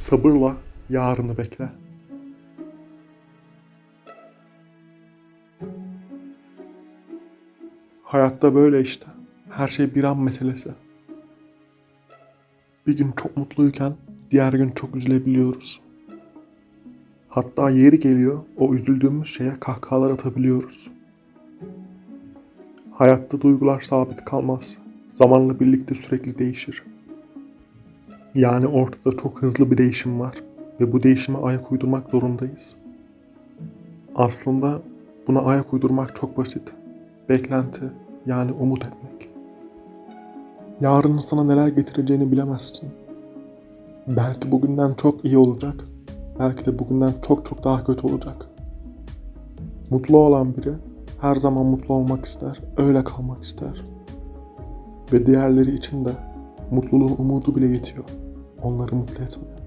Sabırla yarını bekle. Hayatta böyle işte. Her şey bir an meselesi. Bir gün çok mutluyken diğer gün çok üzülebiliyoruz. Hatta yeri geliyor o üzüldüğümüz şeye kahkahalar atabiliyoruz. Hayatta duygular sabit kalmaz. Zamanla birlikte sürekli değişir. Yani ortada çok hızlı bir değişim var ve bu değişime ayak uydurmak zorundayız. Aslında buna ayak uydurmak çok basit. Beklenti yani umut etmek. Yarının sana neler getireceğini bilemezsin. Belki bugünden çok iyi olacak. Belki de bugünden çok çok daha kötü olacak. Mutlu olan biri her zaman mutlu olmak ister, öyle kalmak ister. Ve diğerleri için de mutluluğun umudu bile yetiyor. Onları mutlu etmeye.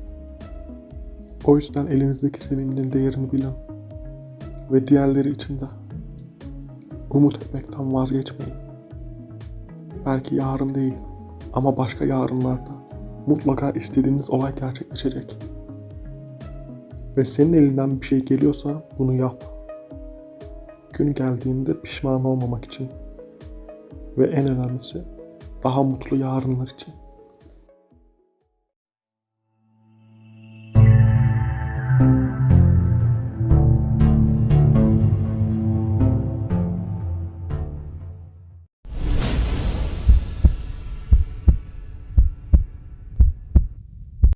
O yüzden elinizdeki sevincin değerini bilin. Ve diğerleri için de umut etmekten vazgeçmeyin. Belki yarın değil ama başka yarınlarda mutlaka istediğiniz olay gerçekleşecek. Ve senin elinden bir şey geliyorsa bunu yap. Gün geldiğinde pişman olmamak için. Ve en önemlisi daha mutlu yarınlar için.